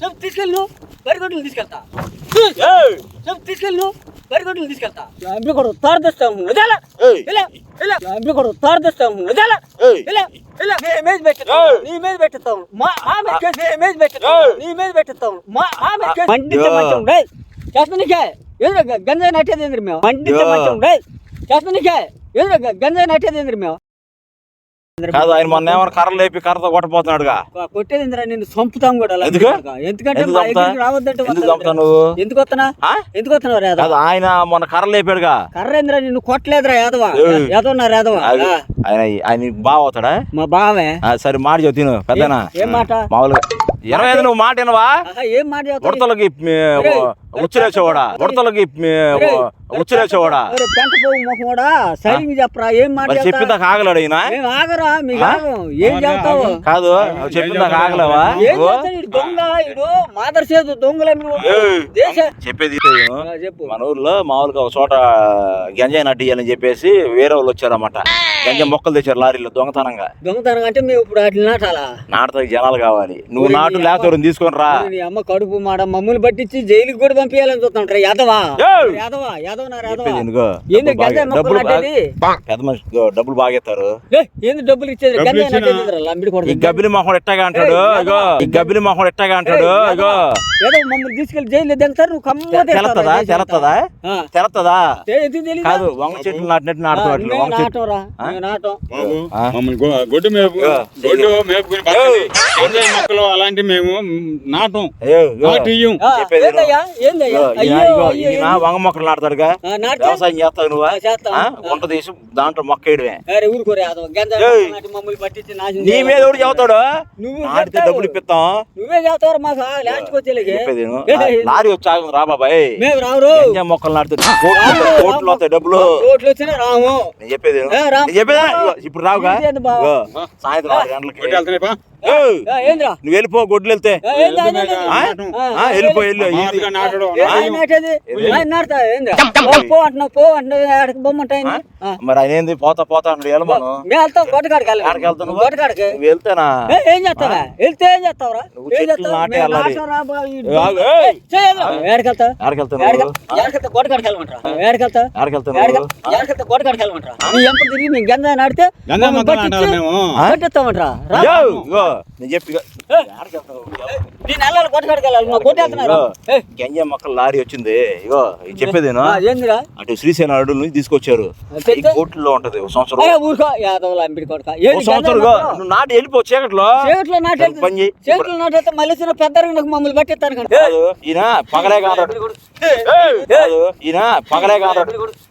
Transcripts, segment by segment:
చెప్పు తీసుకెళ్ళి నువ్వు బరిగొడ్లు తీసుకెళ్తా. చెప్పు తీసుకెళ్ళి నువ్వు బరిగొడ్లు తీసుకెళ్తా. ఎంపీ కూడా తారదిస్తాము వదలా ఏయ్. ఇలా ఇలా. ఎంపీ కూడా తారదిస్తాము వదలా ఏయ్. ఇలా ఇలా. నీ పెట్టిస్తాం ఏయ్. నీ మీద పెట్టిస్తాం మా మా మీద కేసు నీ పెట్టిస్తాం ఏయ్. నీ మీద పెట్టిస్తాం మా మా మీద కేసు. మండితే. మంచం రే చేస్తానికే ఎదురు గంజాయి నట్టేది మేము. మండితే యా. మంచం రే చేస్తానికే ఎదురు గంజాయి నట్టేది మేము. కాదు ఆయన మొన్న ఏమైనా కర్రలు లేపి కర్రతో కొట్టపోతున్నాడుగా కొట్టేది ఇంద్రా నిన్ను చంపుతాం కూడా? ఎందుకంటే రావద్దంటే నువ్వు? ఎందుకు వస్తున్నా? ఎందుకు వస్తున్నావు ఆయన మొన్న కర్రలు లేపాడుగా. కర్రేంద్ర నిన్ను కొట్టలేదురా యాదవ. యాదవ నా యాదవ. ఆయన ఆయన బాగా అవుతాడా? మా బావే. సరే మాట చెబుతా తిను పెద్దనా? ఏం మాట? మామూలుగా ఇరవై ఐదు నువ్వు మాట వినవా? ఏం మాట? ఉడతలకి ఉచ్చరేసేవాడా ఉడతలకి ఉచ్చరేసేవాడా మొహమోడా? సైలింగ్ చెప్పరా ఏం మాట మరి చెప్తా? చెప్పిందాక ఆగలేడు ఈయన? ఆగరా మీకు ఏం చెప్తావు? కాదు ఆగలేవా? నువ్వు? చేస్తాడు ఈడు దొంగ మాదర్ చేదు. దేశ చెప్పేది మన ఊర్లో మామూలుగా ఒక చోట గంజాయి నట్టియాలని చెప్పేసి వేరే వాళ్ళు వచ్చారన్నమాట. గంజాయి మొక్కలు తెచ్చారు లారీలో దొంగతనంగా. దొంగతనం అంటే మేము ఇప్పుడు వాటిని నాటాలా? నాటుతాకి జనాలు కావాలి. నువ్వు నాటు లేకపోతే తీసుకొని రా. నీ అమ్మ కడుపు మాడ మమ్మల్ని పట్టించి జైలుకి కూడా పంపించాలని చూస్తుంటారు యాదవా. యాదవా? యాదవ నా యాదవా. ఏంది డబ్బులు మొక్కలు నాటేది? పెద్ద మనిషి బాగేస్తారు ఏంది డబ్బులు ఇచ్చేది? గంజాయి నాటేది లంబిడి ఈ కొడుకు గబ్బిలి మొహం ఎట్టాగా అంటాడు? ఇగో ఈ గబ్బిలి మొహం ఎట్టాగా అంటాడు? ఇగో ఏదో మమ్మల్ని తీసుకెళ్ళి జైలు దింగుతారు నువ్వు కమ్మ తెలత్తదా తెలత్తదా తెలత్తదా ఎందుకు తెలియదు కాదు వంగ చెట్లు నాటినట్టు అట్లా వంగ చెట్లు మమ్మల్ని గొడ్డు మేపు గొడ్డు మేపుకుని పక్కనే మొక్కలు మేము నాటం వంగ మొక్కలు నాటుతాడుగా? వ్యవసాయం చేస్తావు నువ్వా? గుంట తీసి దాంట్లో మొక్క వేయడమే. నీ. మీద ఎవడు నువ్వు నాటితే. డబ్బులు ఇప్పిస్తాం. నువ్వే విను. ఏయ్, లారీ వచ్చి రా బాబాయ్. మొక్కలు నాటితే కోట్లు కోట్లు వస్తాయి డబ్బులు. ఓట్లు వచ్చినా రాము. నేను చెప్పేది చెప్పేదా? ఇప్పుడు రావుగా? సాయంత్రం ఆరు గంటలకి. నువ్వు వెళ్ళిపో గొడ్లు వెళ్తే వెళ్ళిపో వెళ్ళు. పో, అంటున్నావు పో అంటున్నావు ఆడకి బొమ్మంటాయి? మరి ఆయన ఏంది? పోతా పోతా అన్నాడు వెళ్ళమను వెళ్తావు నువ్వు? వెళ్తేనా? ఏ, ఏం చేస్తావా? వెళ్తే ఏం చేస్తావురా? నువ్వు ఏం చెట్లు చేస్తావు? నాటే మేము వెళ్ళాలి. నాటం రా బా, ఈ ఏ, ఆగు, ఏ, ఏయ్. చేయదురా. ఏడకి వెళ్తావు? ఎక్కడికి వెళ్తావు ఏడకి నువ్వు? వెళ్తావు? ఏడకి వెళ్తావు? గొట్టకాడికి వెళ్ళమంటారా? నీ తిరిగి మేము. ఆ? పట్టిస్తామంటారా? నేను చెప్పి? నేను వెళ్ళాలి మా ఇగో, గంజా మొక్కలు లారీ వచ్చింది ఇగో ఏందిరా అటు శ్రీశైలం అడవుల నుంచి తీసుకొచ్చారు కోట్లో ఉంటది ఒక సంవత్సరం ఊరుకో యాదవులు అంపిడి కొడక సంవత్సరం నువ్వు నాటి వెళ్ళిపో చీకట్లో నాటే ఒక పని. చేతుల్లో నాటైతే మళ్ళీ చిన్న పెద్ద నాకు మమ్మల్ని పట్టిస్తాను ఈయన పగలే కాదు ఈయన పగలే కాదు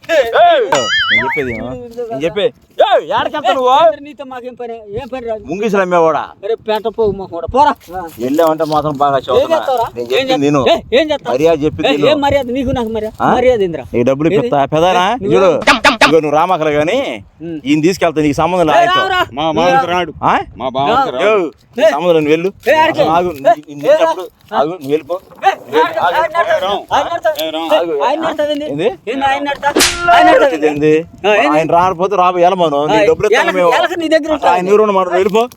నేను చెప్పేది. నేను చెప్పే? ఏయ్, ఏడకి వెళ్తావు నువ్వు? నీతో మాకేం పని? ఏం పని రాదు? ముంగిసలు అమ్మేవాడా అరే పెంట పోగు మాకు కూడా. పోరా. వెళ్ళామంటే మాత్రం బాగా చదువుతున్నా. నేను ఏం చెప్పింది నేను చేస్తావు? ఏ, ఏం చేస్తావు? మర్యాద చెప్పింది ఏ, మర్యాద? నీకు నాకు మర్యాద? మర్యాద ఇంద్రా. నీకు డబ్బులు పెదానా? నువ్వు- చూడు. ఇగో నువ్వు రామకలు గాని. ఈయన తీసుకెళ్తా నీకు సంబంధం రాడు సంబంధం వెళ్ళు వెళ్ళిపో ఆయన- రాకపోతే రాబో వెళ్ళమను నీ డబ్బులు. ఆయన ఎవరు మాట వెళ్ళిపో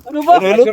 వెళ్ళమను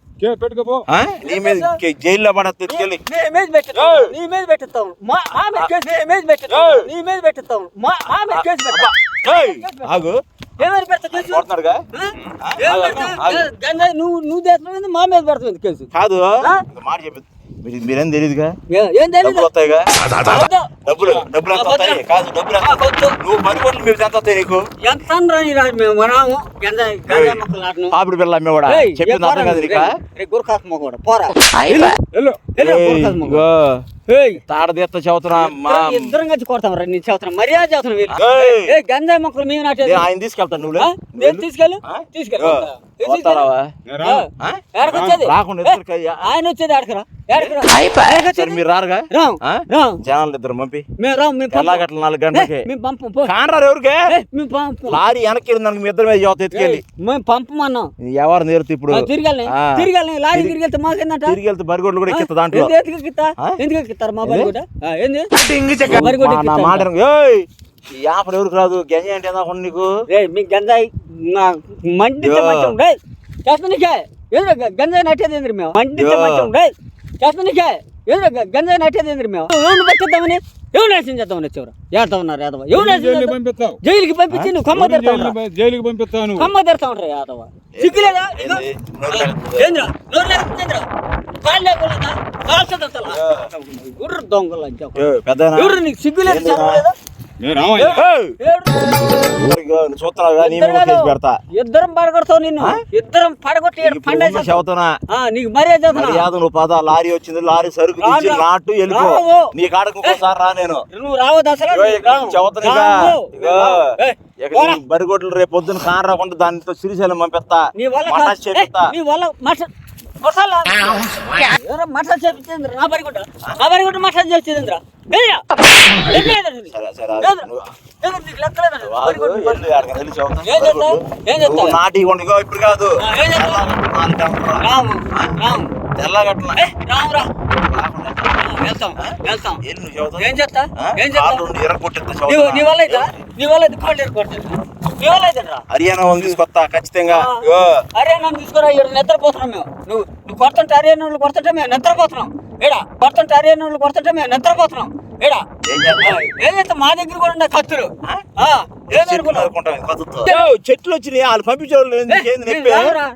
నీ మీద జైల్లో నీ మీద పెట్టిస్తాం. మా మా మీద కేసు నీ మీద పెట్టిస్తాం. నీ మీద పెట్టిస్తాం. మీద కేసు ఆగు. పెడతా నువ్వు నువ్వు చేస్తున్నావు మా మీద పెడతావు కేసు. కాదు. మాట చెప్పి. మీరు- మీరేం తెలియదుగా ఏ- డబ్బులు వస్తాయిగా. డబ్బులు డబ్బులు ఎంత వస్తాయి. కాదు డబ్బులు ఎంత. నువ్వు పది కోట్లు మీరు ఎంత వస్తాయి నీకు? ఎంత మనాము పాపిడి పిల్ల అమ్మేవాడా? చెప్పింది అర్థం కాదు? నీకా? గురకాకు మొగోడు. పోరా. వెళ్ళు వెళ్ళు, ఏయ్, గురకాకు మొగోడు. ఇగో ఏయ్ తాడ తీస్తా చదువుతున్నా మా ఇద్దరం- కలిసి కొడతాం రా నేను చదువుతున్నా. మర్యాద చదువుతున్నా వీళ్ళు. ఏయ్. ఏ గంజాయి మొక్కలు మేము నాటేది నేను ఆయన తీసుకెళ్తాను నువ్వు? నేను తీసుకెళ్ళు. ఆయన వచ్చేది ఆడకరా మీరు రారుగా? జనాలు ఇద్దరు పంపి. ఎలాగట్ల నాలుగు గంటలకి. కానరారు ఎవరికే? ఏ, మేము పంపం. లారీ వెనక్కి మీ ఇద్దరు మీద యువత ఎత్తుకెళ్ళి మేము పంపమన్నాం. ఎవరు నేర్తు ఇప్పుడు? తిరిగి. తిరిగి లారీ తిరిగి వెళ్తే మాకేందంట? తిరిగి వెళ్తే బరిగొడ్లు కూడా ఎక్కిస్తా దాంట్లో ఎందుకు ఎక్కిస్తారు మా ఏంది. మాట ఆఫర్ ఎవరికి రాదు? గంజ అంటే నీకు? మీ గంజాయి యో. మంచం ఏదో గంజాయి నట్టేది ఏంద్రి మేము? యో. మంచం ఏదో గంజాయి నట్టేది ఏంద్రి మేము? ఎవరిని పట్టిద్దామని. ఎవరు నాశనం చేద్దామని వచ్చేవారు? ఉన్నారు యాదవ. ఎవరు నాశనం? పంపిస్తావు? జైలుకి పంపించి నువ్వు కమ్మ ఉండరా జైలుకి- పంపిస్తాను కమ్మ ఉండరా యాదవ. సిగ్గులేదా కాళ్ళు దొంగలు? ఎవరు నీకు సిగ్గులేదు నా? ఇద్దరు కేసు కాదు. పెడతా. ఇద్దరం పడగొడతావు నిన్ను. ఇద్దరం పడగొట్టి నీకు మర్యాద నువ్వు పద. లారీ వచ్చింది లారీ సరుకు నాటు వెళ్ళిపో. నీ కాడకు ఇంకోసారి రా నేను. నువ్వు రావద్దు అసలు. బరిగొడ్లు రేపు పొద్దున్న కాన్ రాకుండా దానితో సిరిశైలం పంపిస్తా. నీ వల్ల ఎవరో మటన్ చేపించింది నా బరిగుడ్డ. నా బరిగుడ్డ మటన్ చేసిందిరా నాటి ఇగో ఇప్పుడు కాదు. తెల్లగట్ల ఏ, రామురా వెళ్తాం వెళ్తాం. ఏం చేస్తా? ఏం చేస్తా నీ వల్ల నీ వల్ల కాళ్ళు రా హర్యానా వాళ్ళు తీసుకొస్తా ఖచ్చితంగా. హర్యానా తీసుకురా ఇక్కడ నిద్రపోతున్నాం మేము. నువ్వు నువ్వు కొడుతుంటే హర్యానా వాళ్ళు కొడుతుంటే మేము నిద్రపోతున్నాం. ఏడా కొడుతుంటే హర్యానా వాళ్ళు కొడుతుంటే మేము నిద్రపోతున్నాం. ఏడా? ఏం? ఏదైతే మా దగ్గర కూడా ఉన్నాయి కత్తులు చెట్లు వచ్చినాయి. వాళ్ళు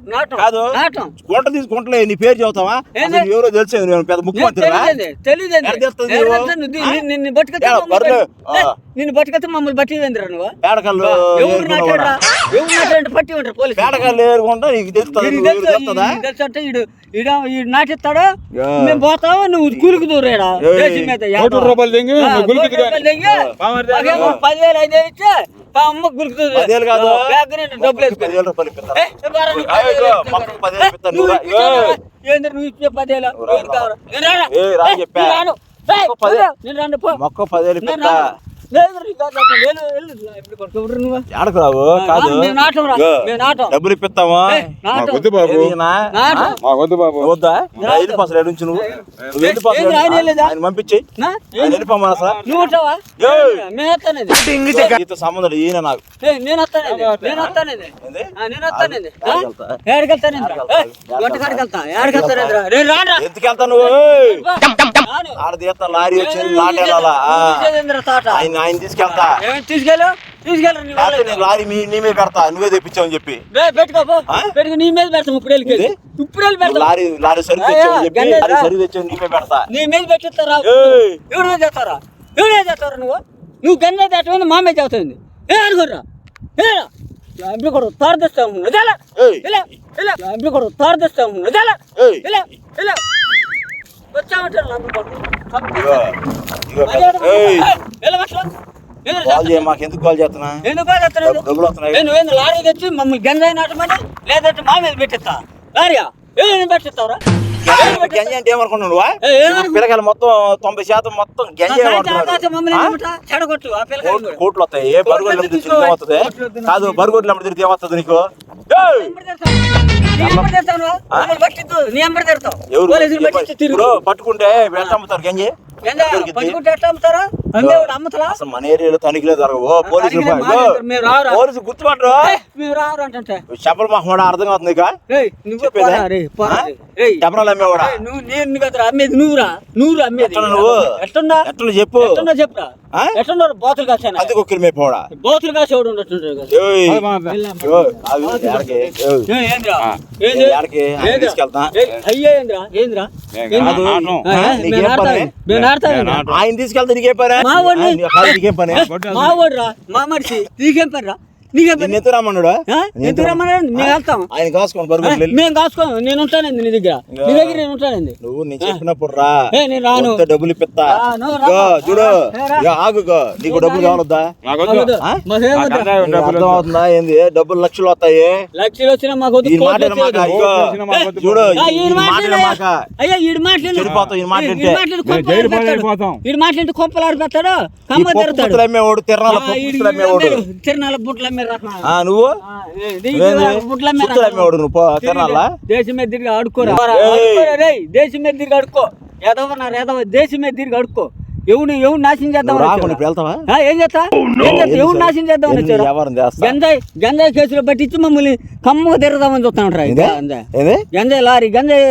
నాటం, కాదు. గుంట తీసి గుంటలే నీ పేరు చదువుతావా ఎవరో తెలిసేది నేను పెద్ద ఆ? నిన్ను- బతికితే మమ్మల్ని వేందిరా నువ్వు? పేడకల్లు ఎవరు ఏరుకున్నవాడా? నాటాడురా? ఎవరు నాటాడంటే పట్టి ఉంటారు పోలీసు పేడకల్లు ఏరుకుంటా నీకు తెలుస్తుంది? ఈడు ఈడ ఈడు నాటిస్తాడా? యా. మేము పోతావా? నువ్వు దూరేడా. దేశం మీద రూపాయలు పదివేలు అయితే ఇచ్చి అమ్మ దూరు పదివేలు కాదు డబ్బులు. పదివేల రూపాయలు ఇప్పిస్తా. ఏ, ఇవ్వరా నీకు అయ్యో, పదివేలు ఇగో, ఇస్తాను. మొక్కకు పదివేలు ఇప్పిస్తా, నువ్వు ఇచ్చే పదివేలు రాను. ఏయ్, రా ఏ, చెప్పా. నేను రాను. ఏయ్, మొక్క పది- నువ్వు నేను రాను, పో. మొక్క పదివేలు కాదు. డబ్బులు ఇప్పిస్తామా. వద్దు బాబు. వద్దు బాబు. వద్దా? నుంచి నువ్వు? నువ్వు ఆయన? ఆయన పంపించి? ఆయన నువ్వు సంబంధం ఈయన నాకు. ఏయ్, నేను వస్తానేది. నేను వస్తానేది. ఏంది? ఆ, నేను వస్తానేది. ఆడికి వెళ్తా. ఏడకెళ్తానేది గొట్టకాడికి వెళ్తా. ఏడకెళ్తానేదిరా నేను రాను ఎందుకు వెళ్తా నువ్వు? ఆడ తీస్తా లారీ వచ్చింది లారీ వెళ్ళాలా తాట ఆయన తీసుకెళ్తా. తీసుకెళ్ళు తీసుకెళ్ళు నీ లేకపోతే వాళ్ళ నేను లారీ మీ నీ మీద పెడతా నువ్వే తెప్పించావని చెప్పి. పెట్టుకోపో ఆ? పెట్టుకో నీ మీద పెడతాం ఇప్పుడు వెళ్ళి? ఇప్పుడు వెళ్ళి పెడతాం. లారీ లారీ సరుకు అయ్యా, తెచ్చావని చెప్పి గన్నేరా? లారీ సరుకు తెచ్చావు నీ మీద పెడతా. నీ మీద పెట్టిస్తారా! ఎవరి మీద చేస్తారా? ఎవరి మీద చేస్తారా నువ్వు? నువ్వు గన్నే దాటమైంది మా మీద చేస్తుంది ఏ అనుకోరా ఏ ఎంపీ కూడా తారదిస్తాము ఇలా! ఇలా ఇలా ఎంపీ కూడా తారదిస్తాము ఇలా! ఇలా ఇలా వచ్చామంటారు కాల్ మాకు ఎందుకు కాల్ చేస్తున్నా? ఎందుకు బాగా చేస్తున్నావు? డబ్బు- డబ్బులు వస్తున్నాయి. ఏ, నువ్వేంది లారీ తెచ్చి మమ్మల్ని గంజాయి నాటమని లేదంటే మా మీద పెట్టిస్తా? లారీయా? ఏం పెట్టిస్తావురా. గంజి అంటే ఏమనుకున్నావు నువ్వా? ఏ, ఏమనుకున్నావు? పిల్లకాయలు మొత్తం తొంభై శాతం మొత్తం గంజి. కోట్లు వస్తాయి. ఏ బరుగోడ్లు అమ్మితే తిరిగి ఏమవుతుంది? కాదు బరుగోడ్లు అమ్మితే తిరిగి ఏమవుతుంది నీకు? నువ్వు? పట్టుకుంటే ఎట్లా అమ్ముతారు గంజి. ఏందా, దొరికిద్ది. పట్టుకుంటే అసలు మన ఏరియాలో తనిఖీలే జరగవు. పోలీసులు? పోలీసు గుర్తుపట్టరు. చెప్పలు మాకు అర్థం అవుతుంది నువ్వు చెప్పరాలు అమ్మేవాడా నేను కదరా అమ్మేది నువ్వురా? అమ్మేది? ఎట్టున్నా ఎట్లా చెప్పు? ఎట్టున్నా చెప్పురా? ఎట్టున్నారు బోతులు కాసాను అది ఒక్కరి బోతులు కాసి ఎవడు? ఆయన? తీసుకెళ్తా. నీకేం. పని? తీసుకెళ్తే నీకేం పని? మా మనిషి నీకేం పని రా నీకే నిన్ను ఎత్తు రమ్మన్నాడు ఆ? ఎందుకు రమ్మన్నాడు మేము వెళ్తాం. ఆయన కాసుకొని బరుగు వెళ్ళి. మేము కాసుకో నేను ఉంటానండి నీ దగ్గర. నీ దగ్గర నేను ఉంటానండి. నువ్వు నేను చెప్పినప్పుడు రా. ఏ, నేను రాను. వస్తే డబ్బులు ఇప్పిస్తా. చూడు. ఆగు. నీకు డబ్బులు కావాలొద్దా అవుతుందా ఏంది? డబ్బులు లక్షలు వస్తాయి? లక్షలు వచ్చినా మాకు. చూడు. అయ్యా. ఈడు మాట్లాడు ఈడు మాట్లాడితే. కమ్మ తిరుగుతాడు తిరణాల అమ్మే నువ్వు. అమ్మేవాడు నువ్వు తిరణాల దేశం మీద తిరిగి రేయ్, దేశం మీద తిరిగి అడుక్కో ఎదవన్నారు ఎదవ దేశం మీద తిరిగి అడుక్కో ఎవడు ఎవడు నాశనం చేద్దాం వెళ్తావా? ఏం చేస్తా? ఏం చేస్తా? ఎవడు నాశనం చేద్దాం గంజాయి గంజాయి కేసులో పట్టించి మమ్మల్ని కమ్మగా తిరగదామని చూస్తా? గంజాయి లారీ గంజాయి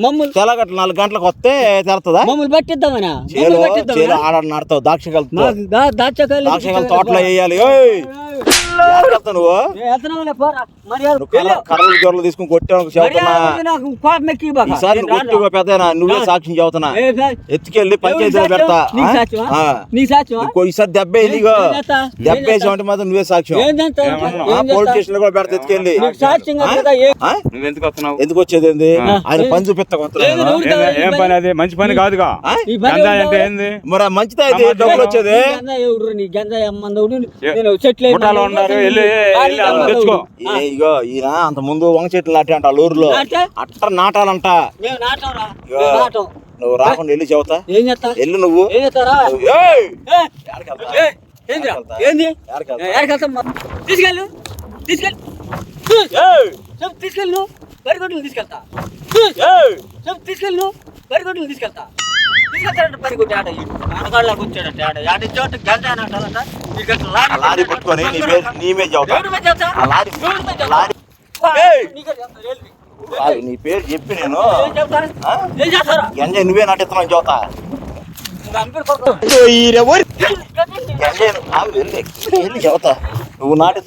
మమ్మల్ని తెల్లగట్ల నాలుగు గంటలకు వస్తే తెరుతుందా? మమ్మల్ని పట్టిద్దామనా? చేలో మమ్మల్ని చేలో పట్టిద్దామనా ఆడ నడతావు దాక్షకాయలతో మాకు దా- దాచకాయలు దాక్షకాయల తోటలో వేయాలి నువ్వు? కర్రలు తీసుకుని కొట్టావు చెబుతున్నా. ఈసారి కొట్టి సాక్ష్యం చెబుతున్నా. ఎత్తుకెళ్ళి పంచాయతీలో సాక్ష్యం? పెడతా. ఈసారి దెబ్బ? ఏం దెబ్బ మాత్రం నువ్వే సాక్ష్యం. పోలీస్? స్టేషన్లో కూడా పెడతా ఎత్తుకెళ్ళి. ఎందుకు వస్తున్నావు? ఎందుకు వచ్చేది ఏంది? ఆ. ఆయన పని చూపిస్తా ఏం పని అది? మంచి పని కాదుగా. అంటే? ఏంది? మరి మంచిదే డబ్బులు వచ్చేది? చెట్లు ఇగో ఈయన అంత ముందు వంగ చెట్లు నాటి అంట? అట్ట నాటాలంట. నువ్వు రాకుండా వెళ్ళి చెబుతా. ఏం చేస్తా? వెళ్ళి నువ్వు. తీసుకెళ్ళు. తీసుకెళ్ళు. ఏయ్! చెప్పు తీసుకెళ్ళు. బరిగొడ్లు తీసుకెళ్తా. ఏయ్! చెప్పు తీసుకెళ్ళు. నువ్వు బరిగొడ్లు తీసుకెళ్తా. లారీ పట్టుకొని నీ మీద నీ మీద చెబుతా లారీ లారీ కాదు, నీ పేరు చెప్పి నేను ఏం ఎంజాయ్ నువ్వే నాటిస్తున్నావు చెబుతా ఎంజాయ్ వెళ్ళి చెబుతా నువ్వు నాటి